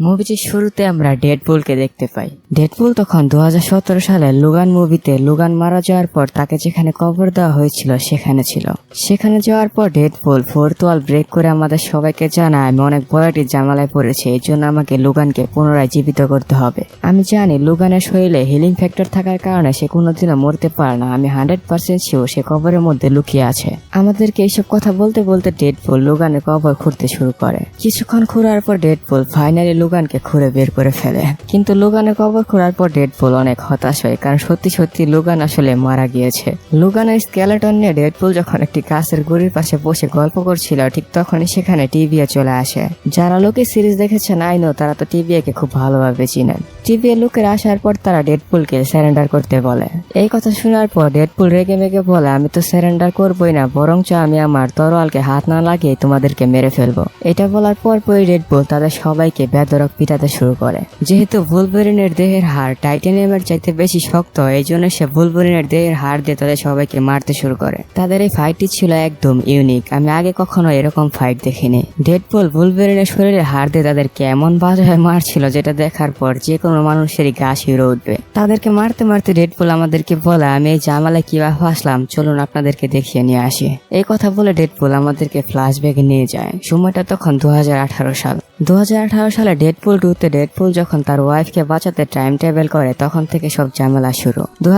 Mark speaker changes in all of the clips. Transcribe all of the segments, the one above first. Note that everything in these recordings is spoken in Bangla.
Speaker 1: মুভিটির শুরুতে আমরা ডেডপুলকে দেখতে পাই। ডেডপুল তখন দু সালে লুগান মুভিতে লুগান মারা যাওয়ার পর তাকে যেখানে কবর দেওয়া হয়েছিল, সেখানে ছিল। সেখানে যাওয়ার পর ডেডপুল ফোর্থ ওয়াল ব্রেক করে আমাদের সবাইকে জানায়, আমি অনেক বড় একটি জামালায় পড়েছি, এই জন্য আমাকে লুগানকে পুনরায় জীবিত করতে হবে। আমি জানি লুগানের শরীরে হিলিং ফ্যাক্টর থাকার কারণে সে কোনোদিনও মরতে পারে না। আমি হান্ড্রেড পার্সেন্ট শিওর সে কবরের মধ্যে লুকিয়ে আছে। আমাদেরকে এইসব কথা বলতে বলতে ডেডপুল লুগানের কবর খুঁড়তে শুরু করে। কিছুক্ষণ খুঁড়ার পর ডেডপুল ফাইনালি লুগানকে খুঁড়ে বের করে ফেলে। কিন্তু লুগানের কবর খোঁড়ার পর ডেডপুল অনেক হতাশ হয়, কারণ সত্যি সত্যি লুগান আসলে মারা গিয়েছে। লুগানের স্কেলেটন নিয়ে ডেডপুল যখন একটি গাছের গুড়ির পাশে বসে গল্প করছিল, ঠিক তখনই সেখানে টিভিএ চলে আসে। যারা লোকে সিরিজ দেখেছেন আইনো, তারা তো টিভিএ কে খুব ভালোভাবে চিনেন। টিভিএ লোকের আসার পর তারা ডেডপুলকে স্যারেন্ডার করতে বলে। এই কথা শোনার পর ডেডপুল রেগে মেগে বলে, আমি তো স্যারেন্ডার করবোই না, বরঞ্চ আমি আমার তরোয়ালকে হাত না লাগিয়ে তোমাদেরকে মেরে ফেলব। এটা বলার পর পরই ডেডপুল তাদের সবাইকে বেদরক পিটাতে শুরু করে। যেহেতু ভুলভেরিনের দেহের হাড় টাইটেনিয়ামের চাইতে বেশি শক্ত এই জন্য সে ভুলভেরিনের দেহের হাড় দিয়ে তাদের সবাইকে মারতে শুরু করে। তাদের এই ফাইটটি ছিল একদম ইউনিক আমি আগে কখনো এরকম ফাইট দেখিনি। ডেডপুল ভুলভেরিনের শরীরে হাড় দিয়ে তাদেরকে এমন বাজায় মারছিল যেটা দেখার পর যে কোনো মানুষেরই গা শিউরে উঠবে। তাদেরকে মারতে মারতে ডেডপুল আমাদেরকে বলে, আমি এই জামালে কীভাবে আসলাম চলুন আপনাদেরকে দেখিয়ে নিয়ে আসি। এই কথা বলে ডেডপুল আমাদেরকে ফ্ল্যাশব্যাগে নিয়ে যায়। সময়টা তখন দু হাজার আঠারো সাল। দু হাজার আঠারো সালে ডেডপুল টুতে ডেডপুল যখন তার ওয়াইফকে বাঁচাতে টাইম টেবিল করে, তখন থেকে সব ঝামেলা শুরু। দু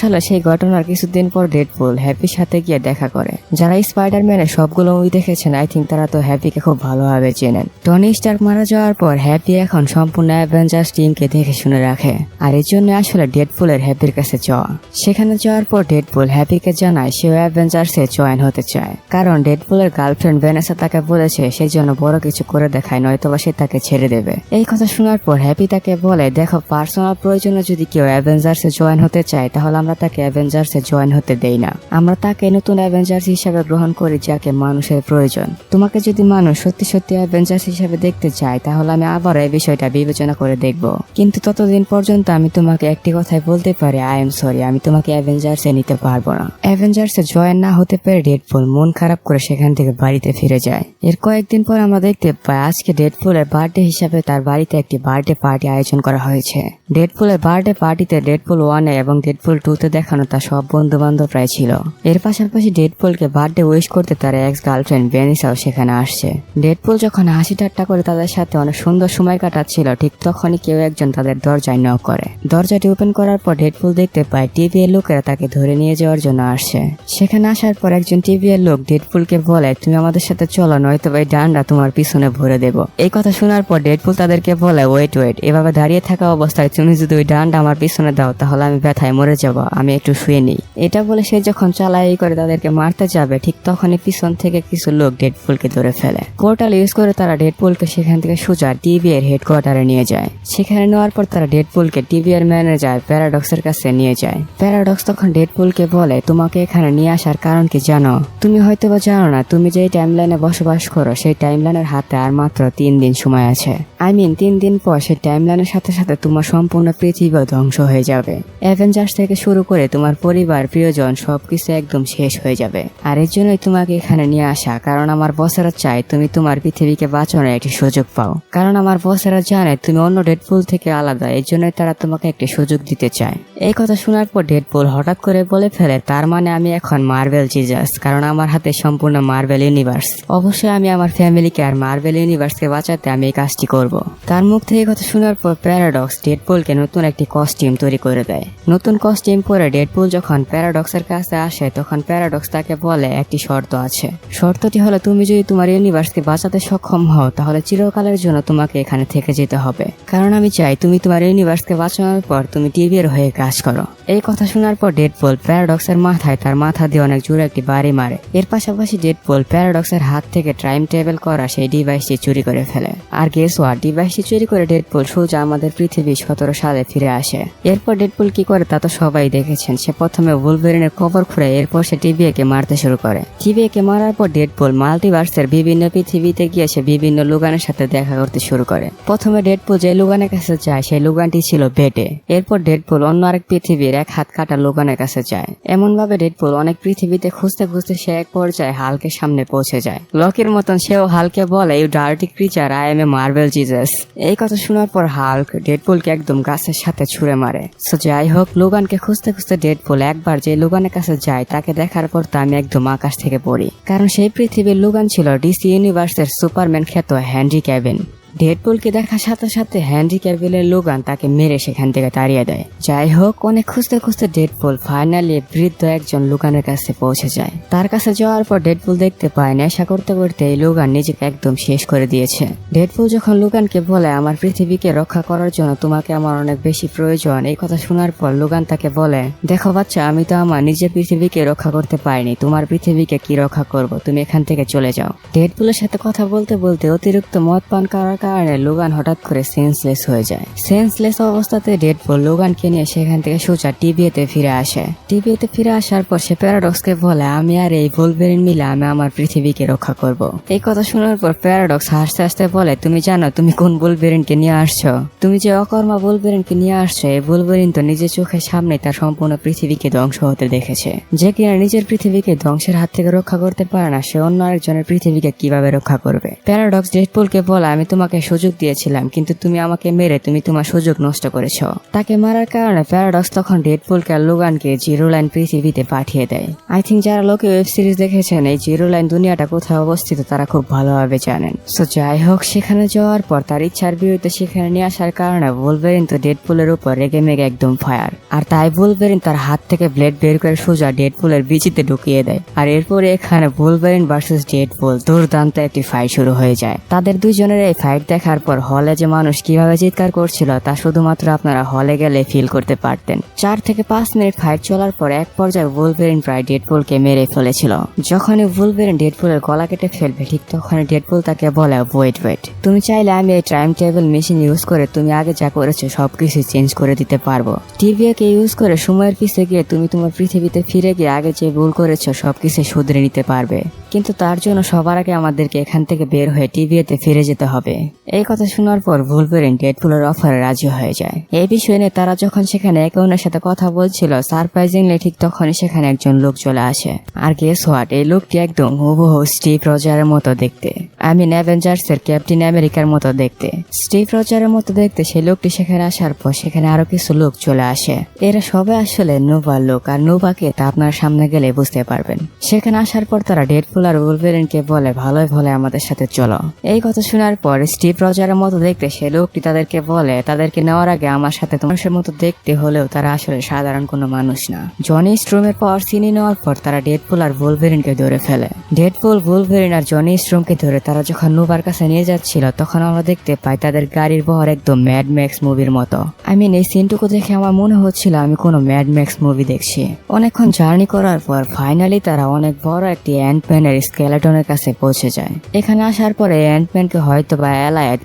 Speaker 1: সালে সেই ঘটনার কিছুদিন পর ডেডপুল হ্যাপির সাথে গিয়ে দেখা করে। যারা স্পাইডারম্যানের সবগুলো মুভি দেখেছেন আই থিঙ্ক তারা তো হ্যাপিকে খুব ভালোভাবে চেনেন। টনি স্টার্ক মারা যাওয়ার পর হ্যাপি এখন সম্পূর্ণ অ্যাভেঞ্জার্স টিমকে দেখে শুনে রাখে। আর এই জন্য আসলে ডেডপুলের হ্যাপির কাছে যাওয়া সেখানে যাওয়ার পর ডেডপুল হ্যাপিকে জানায় সেও অ্যাভেঞ্জার্সে জয়েন হতে চায়। কারণ ডেডপুলের গার্লফ্রেন্ড ভেনেসা তাকে বলেছে সেই জন্য বড় কিছু করে দেখায়, নয়তোবা সে তাকে ছেড়ে দেবে। এই কথা শোনার পর হ্যাপি তাকে বলে, দেখো, পার্সোনাল প্রয়োজনে যদি কেউ অ্যাভেঞ্জার্সে জয়েন হতে চায়, তাহলে আমরা তাকে অ্যাভেঞ্জার্সে জয়েন হতে দেই না। আমরা তাকে নতুন অ্যাভেঞ্জার্স হিসাবে গ্রহণ করি যাকে মানুষের প্রয়োজন। তোমাকে যদি মানুষ সত্যি সত্যি অ্যাভেঞ্জার্স হিসাবে দেখতে চায়, তাহলে আমি আবার এই বিষয়টা বিবেচনা করে দেখব। কিন্তু ততদিন পর্যন্ত আমি তোমাকে একটি কথাই বলতে পারি আই এম সরি আমি তোমাকে অ্যাভেঞ্জার্সে নিতে পারব না। অ্যাভেঞ্জার্সে জয়েন না হতে পেরে ডেডপুল মন খারাপ করে সেখান থেকে বাড়িতে ফিরে যায়। এর কয়েকদিন পর আমরা দেখতে পাই, আজকে ডেডপুলের বার্থডে হিসাবে তার বাড়িতে একটি বার্থডে পার্টি আয়োজন করা হয়েছে। ডেডপুলের বার্থডে পার্টিতে ডেডপুল ওয়ানে এবং ডেডপুল টুতে দেখানো তার সব বন্ধু বান্ধবরাই ছিল। এর পাশাপাশি ডেডপুলকে বার্থডে উইশ করতে তার এক্স গার্লফ্রেন্ড বেনিসাও সেখানে আসছে। ডেডপুল যখন হাসি ঠাট্টা করে তাদের সাথে অনেক সুন্দর সময় কাটাচ্ছিল, ঠিক তখনই কেউ একজন তাদের দরজায় নক করে। দরজাটি ওপেন করার পর ডেডপুল দেখতে পায় টিভি এর লোকেরা তাকে ধরে নিয়ে যাওয়ার জন্য আসছে। সেখানে আসার পর একজন টিভি এর লোক ডেডপুলকে বলে, তুমি আমাদের সাথে চলো নয়তো এই ডান্ডা তোমার পিছনে ভরে দেবো। এই কথা শোনার পর ডেডপুল তাদেরকে বলে ওয়েট ওয়েট এভাবে দাঁড়িয়ে থাকা অবস্থায় তুমি যদি ওই ডান্ডা আমার পিছনে দাও, তাহলে আমি ব্যথায় মরে যাব, আমি একটু শুয়ে নিই। এটা বলে সে যখন চালাই করে তাদেরকে মারতে যাবে, ঠিক তখনই পিছন থেকে কিছু লোক ডেডপুলকে ধরে ফেলে। পোর্টাল ইউজ করে তারা ডেডপুলকে সেখান থেকে সোজা টিভি এর হেডকোয়ার্টারে নিয়ে যায়। সেখানে নেওয়ার পর তারা ডেডপুলকে টিভি এর ম্যানেজার প্যারাডক্সের কাছে নিয়ে যায়। প্যারাডক্স তখন ডেডপুলকে বলে, তোমাকে এখানে নিয়ে আসার কারণ কি জানো? তুমি হয়তো বা জানো না, তুমি যে টাইমলাইনে বসবাস করো, সেই টাইমলাইনের হাতে আর মাত্র তিন দিন সময় আছে। আই মিন তিন দিন পর সে টাইমলাইনের সাথে সাথে তোমার সম্পূর্ণ পৃথিবী ধ্বংস হয়ে যাবে। অ্যাভেঞ্জার্স থেকে শুরু করে তোমার পরিবার, প্রিয়জন সবকিছু একদম শেষ হয়ে যাবে। আর এর জন্যই তোমাকে এখানে নিয়ে আসা, কারণ আমার বসেরা চায় তুমি তোমার পৃথিবীকে বাঁচানোর একটি সুযোগ পাও। কারণ আমার বসেরা জানে তুমি অন্য ডেডপুল থেকে আলাদা, এর জন্যই তারা তোমাকে একটি সুযোগ দিতে চায়। এই কথা শোনার পর ডেডপুল হঠাৎ করে বলে ফেলে, তার মানে আমি এখন মার্বেল জিজাস কারণ আমার হাতে সম্পূর্ণ মার্বেল ইউনিভার্স অবশ্যই আমি আমার ফ্যামিলিকে আর মার্বেল ইউনিভার্সকে বাঁচাতে আমি এই কাজটি করব। তার মুখ থেকে কথা শোনার পর প্যারাডক্স ডেডপুলকে নতুন একটি কস্টিউম তৈরি করে দেয়। নতুন কস্টিউম পরে ডেডপুল যখন প্যারাডক্সের কাছে আসে, তখন প্যারাডক্স তাকে বলে, একটি শর্ত আছে। শর্তটি হলো, তুমি যদি তোমার ইউনিভার্সকে বাঁচাতে সক্ষম হও, তাহলে চিরকালের জন্য তোমাকে এখানে থেকে যেতে হবে। কারণ আমি চাই, তুমি তোমার ইউনিভার্সকে বাঁচানোর পর তুমি টিভির হয়ে করো। এই কথা শোনার পর ডেডপুল প্যারাডক্সের মাথায় তার মাথা দিয়ে অনেক জোরে একটি বাড়ি মারে। এর পাশাপাশি ডেডপুল প্যারাডক্সের হাত থেকে টাইম টেবিল করা সেই ডিভাইসটি চুরি করে ফেলে। আর গেস ওয়ার ডিভাইসটি চুরি করে ডেডপুল সোজা আমাদের পৃথিবী সতেরো সালে ফিরে আসে। এরপর ডেডপুল কি করে তা তো সবাই দেখেছেন। সে প্রথমে উলভেরিনের কবর খুঁড়ে এরপর সে টিভিএকে মারতে শুরু করে। টিভিএকে মারার পর ডেডপুল মাল্টিভার্সের বিভিন্ন পৃথিবীতে গিয়ে সে বিভিন্ন লুগানের সাথে দেখা করতে শুরু করে। প্রথমে ডেডপুল যে লুগানের কাছে যায়, সেই লুগানটি ছিল বেটে এরপর ডেডপুল অন্য আরেক পৃথিবীর এক হাত কাটা লোগানের কাছে যায়। এমন ভাবে ডেডপুল অনেক পৃথিবীতে খুঁজতে খুঁজতে সে এক পর্যায়ে হালকের সামনে পৌঁছে যায়। লকির মতন সেও হালকে বলে you dirty creature I am a Marvel Jesus এই কথা শোনার পর হাল্ক ডেডপুলকে একদম গাছের সাথে ছুঁড়ে মারে। সো যাই হোক, লোগানকে খুঁজতে খুঁজতে ডেডপুল একবার যে লোগানের কাছে যায়, তাকে দেখার পর তো আমি একদম আকাশ থেকে পড়ি। কারণ সেই পৃথিবীর লোগান ছিল ডিসি ইউনিভার্সের সুপারম্যান খ্যাত হ্যান্ডি ক্যাবিন ডেডপুলকে দেখার সাথে সাথে হ্যান্ডি ক্যাভিলের লোগান তাকে মেরে সেখান থেকে তাড়িয়ে দেয়। যাই হোক, অনেক খুঁজতে খুঁজতে ডেডপুল ফাইনালি বৃদ্ধ একজন লোগানের কাছে পৌঁছে যায়। তার কাছে যাওয়ার পর ডেডপুল দেখতে পায়, নেশা করতে করতে এই লোগান নিজেকে একদম শেষ করে দিয়েছে। ডেডপুল যখন লোগানকে বলে, আমার পৃথিবীকে রক্ষা করার জন্য তোমাকে আমার অনেক বেশি প্রয়োজন এই কথা শোনার পর লোগান তাকে বলে, দেখো বাচ্চা, আমি তো আমার নিজের পৃথিবীকে রক্ষা করতে পারিনি। তোমার পৃথিবীকে কি রক্ষা করব? তুমি এখান থেকে চলে যাও। ডেডপুলের সাথে কথা বলতে বলতে অতিরিক্ত মদ পান করার কারণে লোগান হঠাৎ করে সেন্সলেস হয়ে যায়। সেন্সলেস অবস্থাতে ডেড ডেডপুল লোগানকে নিয়ে সেখান থেকে সোজা টিভিতে ফিরে আসে। টিভিতে ফিরে আসার পর সে প্যারাডক্সকে বলে, আমি আর এই ভুলবেরিন মিলে আমি আমার পৃথিবীকে রক্ষা করব। এই কথা শোনার পর প্যারাডক্স হাসতে হাসতে বলে, তুমি জানো, তুমি কোন বুলবেরিনকে নিয়ে আসছো? তুমি যে অকর্মা বুলবেরিনকে নিয়ে আসছো, এই বুলবেরিন তো নিজের চোখের সামনে তার সম্পূর্ণ পৃথিবীকে ধ্বংস হতে দেখেছে। যে কিনা নিজের পৃথিবীকে ধ্বংসের হাত থেকে রক্ষা করতে পারে না, সে অন্য আরেকজনের পৃথিবীকে কীভাবে রক্ষা করবে? প্যারাডক্স ডেডপুলকে বলে, আমি তোমাকে সুযোগ দিয়েছিলাম, কিন্তু তুমি আমাকে মেরে তুমি তোমার সুযোগ নষ্ট করেছ। তাকে মারার কারণে প্যারাডক্স তখন ডেডপুলকে আর লোগানকে জিরো লাইন পৃথিবীতে পাঠিয়ে দেয়। আই থিঙ্ক যারা লোকে ওয়েব সিরিজ দেখেছেন, এই জিরো লাইন দুনিয়াটা কোথায় অবস্থিত তারা খুব ভালোভাবে জানেন। সো যাই হোক, সেখানে যাওয়ার পর তার ইচ্ছার বিরুদ্ধে সেখানে নিয়ে আসার কারণে ভুলভেরিন তো ডেডপুলের উপর রেগে মেগে একদম ফায়ার আর তাই ভুলভেরিন তার হাত থেকে ব্লেড বের করে সোজা ডেডপুলের বিচিতে ঢুকিয়ে দেয়। আর এরপরে এখানে ভুলভেরিন ভার্সেস ডেডপুল দুর্দান্ত একটি ফাইট শুরু হয়ে যায়। তাদের দুইজনের এই ফাইট দেখার পর হলে যে মানুষ কীভাবে চিৎকার করছিল তা শুধুমাত্র আপনারা হলে গেলে ফিল করতে পারতেন। চার থেকে পাঁচ মিনিট ফাইট চলার পর এক পর্যায়ে ভুলভেরিন প্রায় ডেডপুলকে মেরে ফেলেছিল। যখনই ভুলভেরিন ডেডপুলের গলা কেটে ফেলবে, ঠিক তখন ডেডপুল তাকে বলে ওয়েট ওয়েট তুমি চাইলে আমি এই টাইম টেবিল মেশিন ইউজ করে তুমি আগে যা করেছ সবকিছু চেঞ্জ করে দিতে পারব। টিভিকে ইউজ করে সময়ের পিছে গিয়ে তুমি তোমার পৃথিবীতে ফিরে গিয়ে আগে যে ভুল করেছ সবকিছু শুধরে নিতে পারবে। কিন্তু তার জন্য সবার আগে আমাদেরকে এখান থেকে বের হয়ে টিভিতে ফিরে যেতে হবে। এই কথা শোনার পর ভুলভেরিন ডেডপুলের অফারে রাজি হয়ে যায়। এই বিষয় নিয়ে তারা যখন সেখানে একে অন্যের সাথে কথা বলছিল সারপ্রাইজিংলি ঠিক তখনই সেখানে একজন লোক চলে আসে। আর গেস হোয়াট এই লোকটি একদম হুবহু স্টিভ রজারের মতো দেখতে। আমি অ্যাভেঞ্জার্স এর ক্যাপ্টেন আমেরিকার মতো দেখতে। স্টিভ রজারের মতো দেখতে সেই লোকটি সেখানে আসার পর সেখানে আরও কিছু লোক চলে আসে। এরা সবাই আসলে নোভার লোক, আর নোভাকে তা আপনার সামনে গেলে বুঝতে পারবেন। সেখানে আসার পর তারা ডেডপুল আর উলভেরিনকে বলে, ভালোই ভালো আমাদের সাথে চলো। এই কথা শোনার পর স্টিভ রজারের মতো দেখতে সে লোকটি তাদেরকে বলে, তাদেরকে নেওয়ার আগে আমার সাথে তোমার মতো দেখতে হলেও তারা আসলে সাধারণ কোনো মানুষ না। জনি স্ট্রোমের পাওয়ার চিনি নেওয়ার পর তারা ডেডপুল আর ভুলভেরিনকে ধরে ফেলে। ডেডপুল, ভুলভেরিন আর জনি স্ট্রোমকে ধরে তারা যখন নোবার কাছে নিয়ে যাচ্ছিল, তখন আমরা দেখতে পাই তাদের গাড়ির বহর একদম ম্যাড ম্যাক্স মুভির মতো। আই মিন এই সিনটুকু দেখে আমার মনে হচ্ছিল আমি কোনো ম্যাড ম্যাক্স মুভি দেখছি। অনেকক্ষণ জার্নি করার পর ফাইনালি তারা অনেক বড় একটি অ্যান্টম্যানের স্কেলেটনের কাছে পৌঁছে যায়। এখানে আসার পরে অ্যান্টম্যানকে হয়তো বা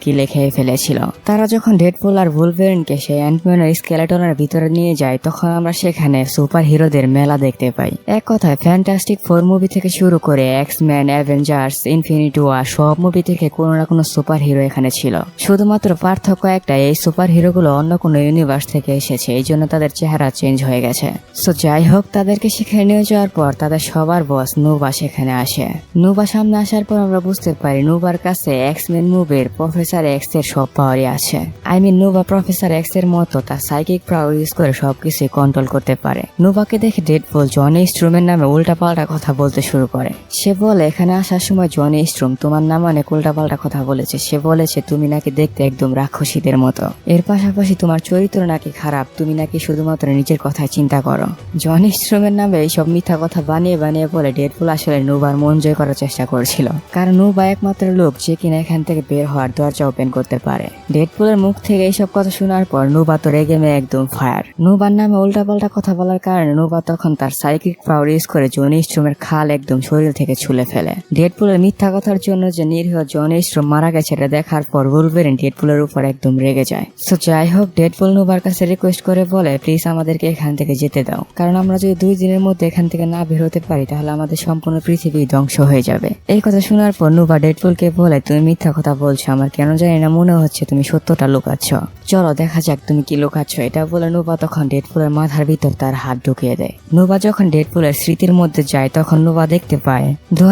Speaker 1: গিলে খেয়ে ফেলেছিল। তারা যখন ডেডপুল আর ভুলভেরিনকে সেই অ্যান্টম্যানের স্কেলেটনের ভিতরে নিয়ে যায়, তখন আমরা সেখানে সুপার হিরোদের মেলা দেখতে পাই। এক কথায় ফ্যান্টাস্টিক ফোর মুভি থেকে শুরু করে X man Avengers Infinity War সব মুভি থেকে কোনো না কোনো সুপার হিরো এখানে ছিল। শুধুমাত্র পার্থক্য একটা এই সুপার হিরোগুলো অন্য কোনো ইউনিভার্স থেকে এসেছে, এই জন্য তাদের চেহারা চেঞ্জ হয়ে গেছে। সো যাই হোক, তাদেরকে সেখানে নিয়ে যাওয়ার পর তাদের সবার বস নুবা সেখানে আসে। নুবা সামনে আসার পর আমরা বুঝতে পারি নুবার কাছে এক্স মেন মুভির প্রফেসর এক্সের সব পাওয়ারই আছে। আই মিন নুবা প্রফেসর এক্সের মতো তার সাইকিক পাওয়ার ইউজ করে সবকিছু কন্ট্রোল করতে পারে। নুবাকে দেখে ডেডপুল জনি স্ট্রুমের নামে উল্টাপাল্টা কথা বলতে শুরু করে। সে বলে, এখানে আসার সময় জনি স্ট্রুম তোমার নাম অনেক উল্টাপাল্টা কথা বলেছে। সে বলেছে, তুমি নাকি দেখতে একদম রাক্ষসীদের মতো। এর পাশাপাশি তোমার চরিত্র নাকি খারাপ। তুমি নাকি শুধুমাত্র নিজের কথায় চিন্তা করো। জনি স্ট্রুমের নামে এইসব মিথ্যা কথা বানিয়ে বানিয়ে বলে ডেডপুল আসলে নুবার মন জয় করার চেষ্টা করছিল। কারণ নুবা একমাত্র লোক যে কিনা এখান থেকে বের হওয়ার দরজা ওপেন করতে পারে। ডেডপুলের মুখ থেকে এইসব কথা শোনার পর নুবা তো রেগে মেয়ে একদম ফায়ার নুবার নামে উল্টাপাল্টা কথা বলার কারণে নুবা তখন তার সাইকিক পাওয়ার ইউজ করে জনি স্ট্রোমের খাল একদম শরীর থেকে ছুলে ফেলে। ডেডপুলের মিথ্যা কথার জন্য যে নিরীহ জনি স্ট্রোম মারা গেছে এটা দেখার পর উলভেরিন ডেডপুলের উপর একদম রেগে যায়। সো যাই হোক ডেডপুল নুবার কাছে রিকোয়েস্ট করে বলে প্লিজ আমাদেরকে এখান থেকে যেতে দাও। কারণ আমরা যদি দুই দিনের মধ্যে এখান থেকে না বের হতে পারি, তাহলে আমাদের সম্পূর্ণ পৃথিবী ধ্বংস হয়ে যাবে। এই কথা শোনার পর নুবা ডেডপুলকে বলে, তুমি মিথ্যা কথা বলছো আমার, কেন জানি না, মনে হচ্ছে তুমি সত্যটা লুকাচ্ছ। চলো, দেখা যাক তুমি কি লুকাচ্ছ। এটা বলে নোভা তখন ডেডপুলের মাথার ভিতর তার হাত ঢুকিয়ে দেয়। নোভা যখন ডেডপুলের স্মৃতির মধ্যে যায়, তখন নোভা দেখতে পায় দু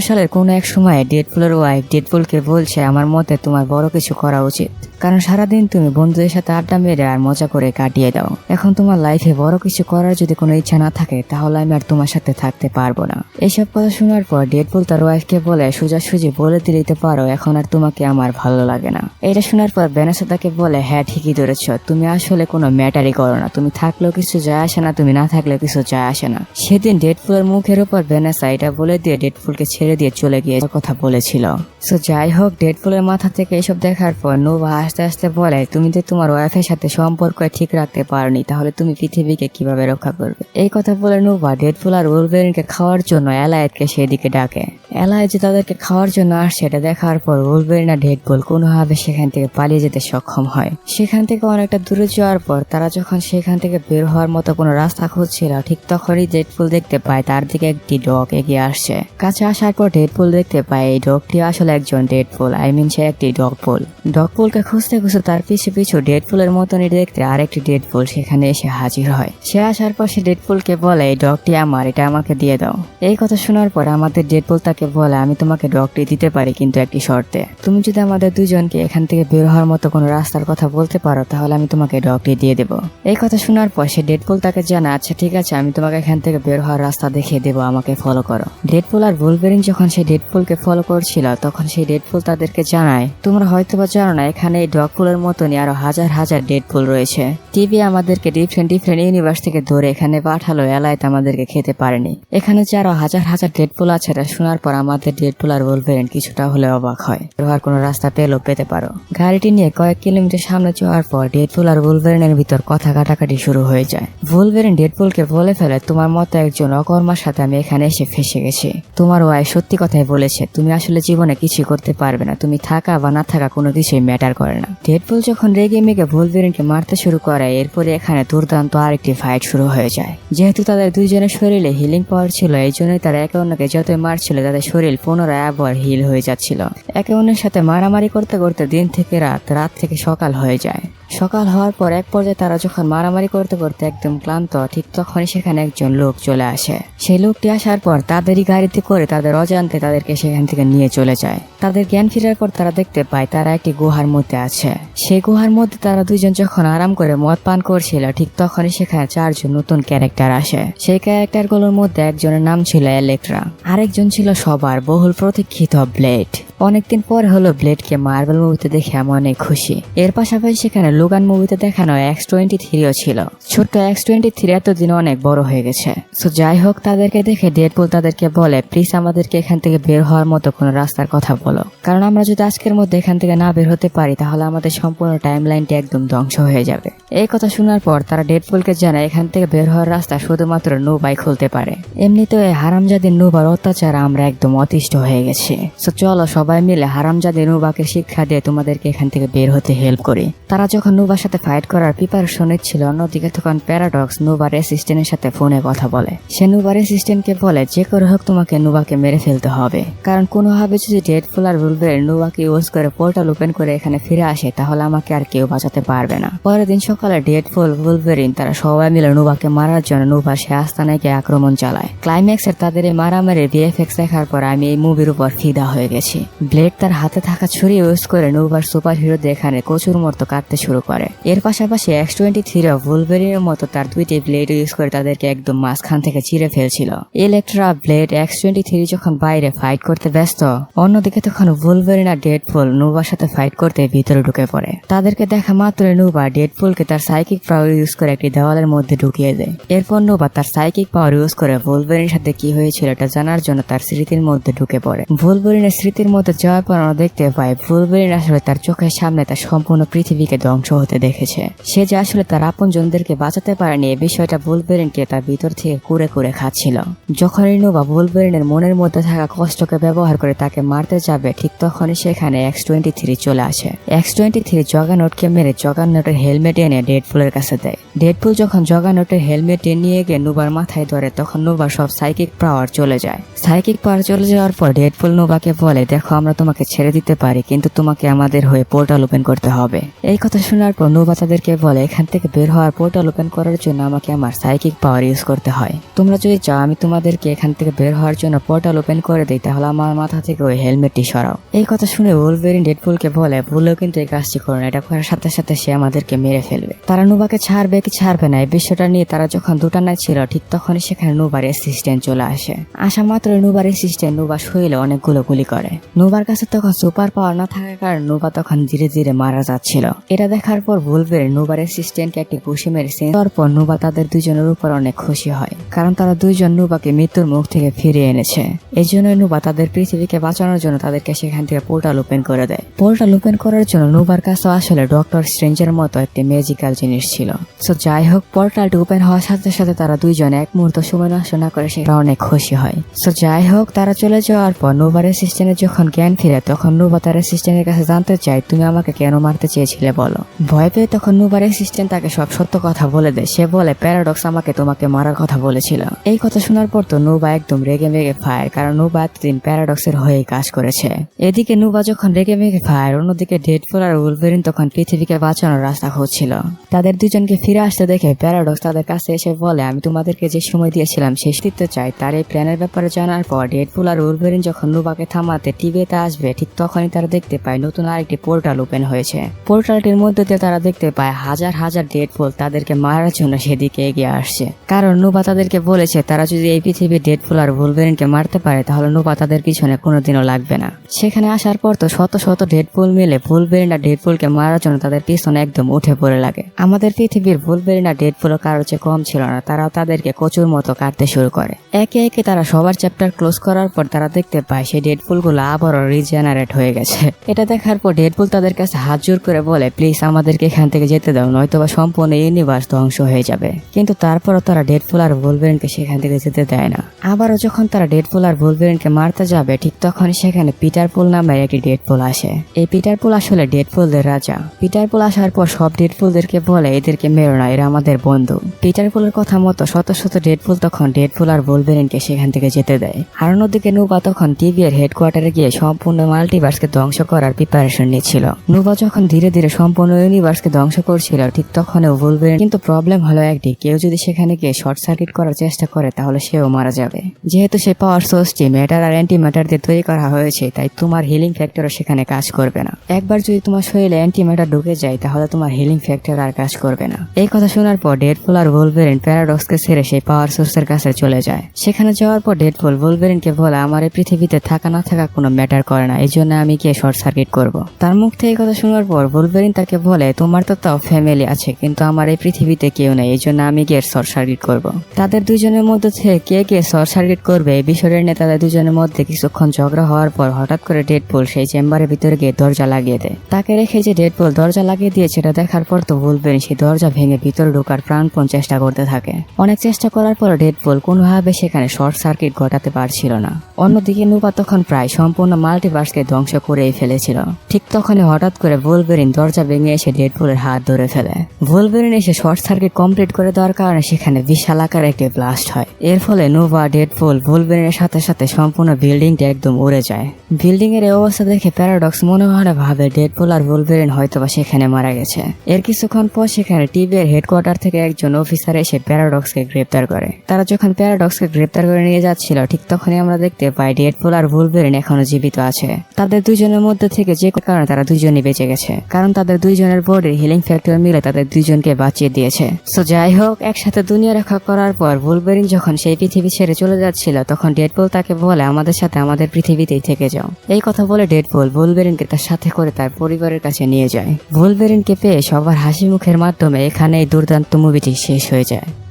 Speaker 1: সালের কোনো এক সময়ে ডেডপুলের ওয়াইফ ডেডপুলকে বলছে, আমার মতে তোমার বড় কিছু করা উচিত। কারণ সারাদিন তুমি বন্ধুদের সাথে আড্ডা মেরে আর মজা করে কাটিয়ে দাও। এখন তোমার লাইফে বড় কিছু করার যদি কোনো ইচ্ছা না থাকে, তাহলে আমি আর তোমার সাথে থাকতে পারব না। এসব কথা শোনার পর ডেডপুল তার ওয়াইফকে বলে, সোজাসুজি বলে দিতে পারো, এখন আর তোমাকে আমার ভালো লাগে না। এটা শোনার পর বেনাসা তাকে বলে হ্যাঁ ঠিকই ধরেছ। তুমি আসলে কোনো ম্যাটারই করো না। তুমি থাকলেও কিছু যায় আসে না, তুমি না থাকলেও কিছু যায় আসে না। সেদিন ডেডপুলের মুখের উপর বেনাসা এটা বলে দিয়ে ডেডপুলকে ছেড়ে দিয়ে চলে গিয়ে কথা বলেছিল। সো যাই হোক, ডেডপুলের মাথা থেকে এসব দেখার পর নোভা আস্তে আস্তে বলে, তুমি তো তোমার ওয়াইফের সাথে সম্পর্ক ঠিক রাখতে পারোনি, তাহলে তুমি পৃথিবীকে কীভাবে রক্ষা করবে? এই কথা বলে নোভা ডেডপুল আর ওলভেরিনকে খাওয়ার জন্য এলায়েতকে সেদিকে ডাকে। এলায় যে তাদেরকে খাওয়ার জন্য আসছে এটা দেখার পর ওলভেরিন ডেডপুল কোনোভাবে সেখান থেকে পালিয়ে যেতে সক্ষম হয়। সেখান থেকে অনেকটা দূরে যাওয়ার পর তারা যখন সেখান থেকে বের হওয়ার মতো কোনো রাস্তা খুঁজছিল, ঠিক তখনই ডেডপুল দেখতে পায় তার দিকে একটি ডগ এগিয়ে আসছে। কাছে আসার পর ডেডপুল দেখতে পায় এই ডগটি আসলে একজন ডেডপুল আই মিন সে একটি ডগপুল ডগপুলকে খুঁজতে খুঁজতে তার পিছু পিছু ডেডপুলের মতনই দেখতে আরেকটি ডেডপুল সেখানে এসে হাজির হয়। সে আসার পর সে ডেডপুলকে বলে, এই ডগটি আমার, এটা আমাকে দিয়ে দাও। এই কথা শোনার পর আমাদের ডেডপুল তাকে বলে, আমি তোমাকে ডগটি দিতে পারি, কিন্তু একটি শর্তে। তুমি যদি আমাদের দুজনকে এখান থেকে বের হওয়ার মতো কোনো রাস্তার কথা বলতে পারো, তাহলে আমি তোমাকে ডগটি দিয়ে দেবো। এই কথা শোনার পর সে ডেডপুল তাকে জানা আচ্ছা ঠিক আছে, আমি তোমাকে এখান থেকে বের হওয়ার রাস্তা দেখিয়ে দেবো, আমাকে ফলো করো। ডেডপুল আর বুলবেরিং যখন সেই ডেডপুলকে ফলো করছিল, তখন সেই ডেডপুল তাদেরকে জানায়, তোমরা হয়তো বা জানো না, এখানে এই ডগপুলের মতনই আরও হাজার হাজার ডেডপুল রয়েছে। টিভি আমাদেরকে ডিফারেন্ট ডিফারেন্ট ইউনিভার্স থেকে ধরে এখানে পাঠালো এলাইতে আমাদেরকে খেতে পারেনি। এখানে যে আরও হাজার হাজার ডেডপুল আছে, এটা শোনার পর আমাদের ডেডপুল আর বলবেন কিছুটা হলে অবাক হয়। আর কোনো রাস্তা পেলেও পেতে পারো। গাড়িটি নিয়ে কয়েক কিলোমিটার সামনে যাওয়ার পর ডেডপুল আর বুলভেরিনের ভিতর কথা কাটাকাটি শুরু হয়ে যায়। বুলভেরিন ডেডপুলকে বলে ফেলে, তোমার মতো একজন অকর্মার সাথে আমি এখানে এসে ফেসে গেছি। তোমার ওয়াই সত্যি কথাই বলেছে, তুমি আসলে জীবনে কিছু করতে পারবে না। তুমি থাকা বা না থাকা কোনো কিছুই ম্যাটার করে না। ডেডপুল যখন রেগে মেগে বুলভেরিনকে মারতে শুরু করে এরপরে এখানে দুর্দান্ত আরেকটি ফাইট শুরু হয়ে যায়। যেহেতু তাদের দুইজনের শরীরে হিলিং পাওয়ার ছিল, এই জন্যই তারা একে অন্যকে যতই মারছিল, তাদের শরীর পুনরায় আবার হিল হয়ে যাচ্ছিল। একে অন্যের সাথে মারামারি করতে করতে দিন থেকে রাত রাত থেকে সকাল হয়ে যায়। সকাল হওয়ার পর এক পর্যায়ে তারা যখন মারামারি করতে করতে একদম ক্লান্ত, ঠিক তখনই সেখানে একজন লোক চলে আসে। সেই লোকটি আসার পর তাদেরই গাড়িতে করে তাদের অজান্তে তাদেরকে সেখান থেকে নিয়ে চলে যায়। তাদের জ্ঞান ফেরার পর তারা দেখতে পায় তারা একটি গুহার মধ্যে আছে। সেই গুহার মধ্যে তারা দুজন যখন আরাম করে মদ পান করছিল, ঠিক তখনই সেখানে চারজন নতুন ক্যারেক্টার আসে। সেই ক্যারেক্টারগুলোর মধ্যে একজনের নাম ছিল ইলেকট্রা আরেকজন ছিল সবার বহুল প্রতীক্ষিত ব্লেড। অনেকদিন পর হলো ব্লেডকে মার্বেল মুভিতে দেখে আমি অনেক খুশি। এর পাশাপাশি সেখানে লোগান মুভিতে দেখানো এক্স টোয়েন্টি থ্রিও ছিল। ছোট্ট এক্স টোয়েন্টি থ্রি এতদিন অনেক বড় হয়ে গেছে। সো যাই হোক, তাদেরকে দেখে ডেডপুল তাদেরকে বলে প্লিজ আমাদেরকে এখান থেকে বের হওয়ার মতো কোনো রাস্তার কথা বলো। কারণ আমরা যদি আজকের মধ্যে এখান থেকে না বের হতে পারি, তাহলে আমাদের সম্পূর্ণ টাইম লাইনটি একদম ধ্বংস হয়ে যাবে। এই কথা শোনার পর তারা ডেডপুলকে জানায়, এখান থেকে বের হওয়ার রাস্তা শুধুমাত্র নৌবাই খুলতে পারে। এমনিতেও এই হারামজাদের নৌবার অত্যাচার আমরা একদম অতিষ্ঠ হয়ে গেছি। সো চলো সবাই মিলে হারামজাদে নৌবাকে শিক্ষা দিয়ে তোমাদেরকে এখান থেকে বের হতে হেল্প করি। তারা যখন নৌবার সাথে ফাইট করার প্রিপারেশন নিচ্ছিল অন্যদিকে তখন প্যারাডক্স নোবার অ্যাসিস্ট্যান্টের সাথে ফোনে কথা বলে। সে নোবার অ্যাসিস্ট্যান্টকে বলে, যে করে হোক তোমাকে নোবাকে মেরে ফেলতে হবে। কারণ কোনোভাবে যদি ডেড ফুলার রুলবের নোবাকে ইউজ করে পোর্টাল ওপেন করে এখানে ফিরে আসে, তাহলে আমাকে আর কেউ বাঁচাতে পারবে না। পরের দিন সকালে ডেড ফুল ভুলভেরিন তারা সবাই মিলে নোবাকে মারার জন্য নোবা সে আস্তানাকে আক্রমণ চালায়। ক্লাইম্যাক্সের তাদের এই মারামারি ভিএফএক্স দেখার পর আমি এই মুভির উপর ফিদা হয়ে গেছি। ব্লেড তার হাতে থাকা ছুরি ইউজ করে নোবার সুপার হিরোদের এখানে কচুর মতো কাটতে শুরু করে। এর পাশাপাশি এক্স টোয়েন্টি থ্রি ভুলভেরিনের মতো তার দুইটি ব্লেড ইউজ করে তাদেরকে একদম মাঝখান থেকে চিরে ফেলছিল। Elektra blade X twenty three যখন বাইরে ফাইট করতে ব্যস্ত, অন্যদিকে তখন ভুলভেরিন আর ডেডফুল নোবার সাথে ফাইট করতে ভিতরে ঢুকে পড়ে। তাদেরকে দেখা মাত্র নোবা ডেডফুলকে তার সাইকিক পাওয়ার ইউজ করে একটি দেওয়ালের মধ্যে ঢুকিয়ে দেয়। এরপর নোবা তার সাইকিক পাওয়ার ইউজ করে ভুলভেরিনের সাথে কি হয়েছিল এটা জানার জন্য তার স্মৃতির মধ্যে ঢুকে পড়ে। ভুলভেরিনের স্মৃতির মধ্যে যাওয়ার পর দেখতে পাই ভুলভেরিন আসলে তার চোখের সামনে তার সম্পূর্ণ পৃথিবীকে ধ্বংস হতে দেখেছে। সে যে আসলে তার আপন জনদেরকে বাঁচাতে পারেনি এই বিষয়টা বুলবেরিনকে তার ভিতর থেকে কুড়ে কুড়ে খাচ্ছিল। যখন নোবা বুলবেরিনের মনের মধ্যে থাকা কষ্টকে ব্যবহার করে তাকে মারতে যাবে, ঠিক তখনই সেখানে এক্স টোয়েন্টি থ্রি চলে আসে। এক্স টোয়েন্টি থ্রি জগানোটকে মেরে জগানোটের হেলমেট এনে ডেডফুলের কাছে দেয়। ডেডফুল যখন জগানোটের হেলমেট নিয়ে গিয়ে নোবার মাথায় ধরে, তখন নোবা সব সাইকিক পাওয়ার চলে যায়। সাইকিক পাওয়ার চলে যাওয়ার পর ডেডফুল নোবাকে বলে, দেখো, আমরা তোমাকে ছেড়ে দিতে পারি, কিন্তু তোমাকে আমাদের হয়ে পোর্টাল ওপেন করতে হবে। এই কথা শোনার পর নোভা তাদেরকে বলে, এখান থেকে বের হওয়ার পোর্টাল ওপেন করার জন্য আমাকে আমার সাইকিক পাওয়ার ইউজ করতে হয়। তোমরা যদি চাও আমি তোমাদেরকে এখান থেকে বের হওয়ার জন্য পোর্টাল ওপেন করে দিই, তাহলে আমার মাথা থেকে ওই হেলমেটটি সরাও। এই কথা শুনে উলভেরিন ডেডপুলকে বলে, ভুলেও কিন্তু এই কাজটি করো না, এটা করার সাথে সাথে সে আমাদেরকে মেরে ফেলবে। তারা নোভাকে ছাড়বে কি ছাড়বে না, এই বিষয়টা নিয়ে তারা যখন দুটানায় ছিল, ঠিক তখনই সেখানে নোবার অ্যাসিস্ট্যান্ট চলে আসে। আসা মাত্র নোবার অ্যাসিস্ট্যান্ট নোবা শরীরে অনেকগুলো গুলি করে। নোবার কাছে তখন সুপার পাওয়ার না থাকার কারণে নোবা তখন ধীরে ধীরে মারা যাচ্ছিল। এটা দেখার পর বলবে, নোবার অ্যাসিস্ট্যান্টকে একটি ঘুষি মেরেছে তারপর নোবা তাদের দুজনের উপর অনেক খুশি হয়, কারণ তারা দুইজন নোবাকে মৃত্যুর মুখ থেকে ফিরিয়ে এনেছে। এই জন্য নোবা তাদের পৃথিবীকে বাঁচানোর জন্য তাদেরকে সেখান থেকে পোর্টাল ওপেন করে দেয়। পোর্টাল ওপেন করার জন্য নোবার কাছে আসলে ডক্টর স্ট্রেঞ্জের মতো একটি ম্যাজিক্যাল জিনিস ছিল। সো যাই হোক, পোর্টালটি ওপেন হওয়ার সাথে সাথে তারা দুইজন এক মুহূর্ত সময় নষ্ট না করে সেটা অনেক খুশি হয়। সো যাই হোক, তারা চলে যাওয়ার পর নোবার অ্যাসিস্ট্যান্টের যখন জ্ঞান ফিরে, তখন নোবা তার অ্যাসিস্ট্যান্টের কাছে জানতে চায়, তুমি আমাকে কেন মারতে চেয়েছিলে বলো? ভয় পেয়ে তখন নোবার অ্যাসিস্ট্যান্ট তাকে সব সত্য কথা বলে দেয়। সে বলে প্যারাডক্স আমাকে তোমাকে মারার কথা বলেছিল। এই কথা শোনার পর তো নুবা একদম রেগে মেগে ফায়ার কারণ নোবা এতদিন প্যারাডক্সের হয়েই কাজ করেছে। এদিকে নুবা যখন রেগে মেগে ফায়ার অন্যদিকে ডেডফুল আর উলভেরিন তখন পৃথিবীকে বাঁচানোর রাস্তা খুঁজছিল। তাদের দুজনকে ফিরে আসতে দেখে প্যারাডক্স তাদের কাছে এসে বলে, আমি তোমাদেরকে যে সময় দিয়েছিলাম শেষ দিতে চাই, তার এই প্ল্যানের ব্যাপারে জানার পর ডেডফুল আর উলভেরিন যখন নুবাকে থামাতে টিভিতে আসবে, ঠিক তখনই তারা দেখতে পায় নতুন আরেকটি পোর্টাল ওপেন হয়েছে। পোর্টালটির মধ্যে দিয়ে তারা দেখতে পায়, হাজার হাজার ডেডফুল তাদেরকে মারার জন্য সেদিকে এগিয়ে আসছে। কারণ নোবা তাদেরকে বলেছে, তারা যদি এই পৃথিবীর ডেডফুল আর উলভেরিনকে মারতে পারে, তাহলে নোবা তাদের পিছনে কোনোদিনও লাগবে না। সেখানে আসার পর তো শত শত ডেডপুল মিলে ভুলবেরিন আর ডেডপুলকে মারার জন্য তাদের পিছনে একদম উঠে পড়ে লাগে। আমাদের পৃথিবীর ভুলবেরিন আর ডেডপুলও কারও চেয়ে কম ছিল না, তারাও তাদেরকে কচুর মতো কাটতে শুরু করে। একে একে তারা সবার চ্যাপ্টার ক্লোজ করার পর তারা দেখতে পায়, সেই ডেডপুলগুলো আবারও রিজেনারেট হয়ে গেছে। এটা দেখার পর ডেডপুল তাদের কাছে হাত জোর করে বলে, প্লিজ আমাদেরকে এখান থেকে যেতে দাও, নয়তোবা সম্পূর্ণ ইউনিভার্স ধ্বংস হয়ে যাবে। কিন্তু তারপরও তারা ডেডপুল আর ভুলবেরিনকে সেখান থেকে যেতে দেয় না। আবারও যখন তারা ডেডপুল আর ভুলবেরিনকে মারতে যাবে, ঠিক তখন সেখানে পিটার পুল নামের একটি ডেডপুল আসে। এই পিটার পুল আসলে ডেডপুলদের রাজা। পিটার পুল আসার পর সব ডেডপুলদেরকে বলে, এদেরকে মেরো না, এরা আমাদের বন্ধু। পিটার পুলের কথা মতো শত শত ডেডপুল তখন ডেডপুল আর বোলবেরিনকে সেখান থেকে যেতে দেয়। আর অন্যদিকে নুবা তখন টিভি এর হেডকোয়ার্টারে গিয়ে সম্পূর্ণ মাল্টিভার্সকে ধ্বংস করার প্রিপারেশন নিচ্ছিল। নুবা যখন ধীরে ধীরে সম্পূর্ণ ইউনিভার্সকে ধ্বংস করছিল, ঠিক তখনও বোলবেরিন কিন্তু প্রবলেম হলো একটি কেউ যদি সেখানে গিয়ে শর্ট সার্কিট করার চেষ্টা করে, তাহলে সেও মারা যাবে। যেহেতু সে পাওয়ার সোর্সটি ম্যাটার আর অ্যান্টি ম্যাটার দিয়ে তৈরি করা হয়েছে, তাই তোমার হিলিং ফ্যাক্টরও সেখানে কাজ করবে না। একবার যদি তোমার শরীরে অ্যান্টি ম্যাটার ঢুকে যায়, তাহলে তোমার হিলিং ফ্যাক্টর আর কাজ করবে না। এই কথা শোনার পর ডেডপুল আর ভোলভেরিন প্যারাডক্সকে ছেড়ে সেই পাওয়ার সোর্সের কাছে চলে যায়। সেখানে যাওয়ার পর ডেডপুল ভোলভেরিনকে বলে, আমার এই পৃথিবীতে থাকা না থাকা কোনো ম্যাটার করে না, এই জন্য আমি গিয়ে শর্ট সার্কিট করব। তার মুখ থেকে এই কথা শোনার পর ভোলভেরিন তাকে বলে তোমার তো তাও ফ্যামিলি আছে, কিন্তু আমার এই পৃথিবীতে কেউ নেই, এই জন্য আমি গিয়ে শর্ট সার্কিট করব। তাদের দুজনের মধ্যে থেকে কে কে শর্ট সার্কিট করবে, এই বিষয়টা নিয়ে তাদের দুজনের মধ্যে কিছুক্ষণ ঝগড়া হওয়ার পর হঠাৎ করে ডেডপুল সেই চেম্বারের ভিতরে গিয়ে দরজা লাগিয়ে দেয়। তাকে রেখে যে ডেডপুল দরজা লাগিয়ে দিয়েছে এটা দেখার পর তো ভুলবেন সেই দরজা ভেঙে ভিতরে ঢোকার প্রাণপণ চেষ্টা করতে থাকে। অনেক চেষ্টা করার পর ডেডপুল কোনোভাবে সেখানে শর্ট সার্কিট ঘটাতে পারছিল না। অন্যদিকে নুপা তখন প্রায় সম্পূর্ণ মাল্টিভার্সকে ধ্বংস করেই ফেলেছিল। ঠিক তখনই হঠাৎ করে ভুলবেরিন দরজা ভেঙে এসে ডেডপুলের হাত ধরে ফেলে। ভুলবেরিন এসে শর্ট সার্কিট কমপ্লিট করে দেওয়ার কারণে সেখানে বিশাল আকার একটি ব্লাস্ট হয়। এর ফলে নোভা ডেডপুল ভুলবেরিনের সাথে সাথে সম্পূর্ণ বিল্ডিংটা একদম উড়ে যায়। বিল্ডিং এর অবস্থা দেখে প্যারাডক্স মনে হয় ভাবে ডেডপুল আর ভুলবেরিন হয়তোবা সেখানে মারা গেছে। এর কিছুক্ষণ পর সেখানে টিভি এর হেডকোয়ার্টার থেকে একজন অফিসার এসে প্যারাডক্সকে গ্রেপ্তার করে। তারা যখন প্যারাডক্সকে গ্রেপ্তার করে নিয়ে যাচ্ছিল, ঠিক তখনই আমরা দেখতে পাই ডেডপুল আর ভুলবেরিন এখনও জীবিত আছে। তাদের দুজনের মধ্যে থেকে যে কারণে তারা দুজনই বেঁচে গেছে। কারণ তাদের দুইজনের বডির হিলিং ফ্যাক্টর মিলে তাদের দুজনকে বাঁচিয়ে দিয়েছে। সো যাই হোক, একসাথে দুনিয়া রক্ষা করার পর বুলবেরিন যখন সেই পৃথিবী ছেড়ে চলে যাচ্ছিল, তখন ডেডপুল তাকে বলে, আমাদের সাথে আমাদের পৃথিবীতেই থেকে যাও। এই কথা বলে ডেডপুল বুলবেরিনকে তার সাথে করে তার পরিবারের কাছে নিয়ে যায়। বুলবেরিনকে পেয়ে সবার হাসি মুখের মাধ্যমে এখানে এই দুর্দান্ত মুভিটি শেষ হয়ে যায়।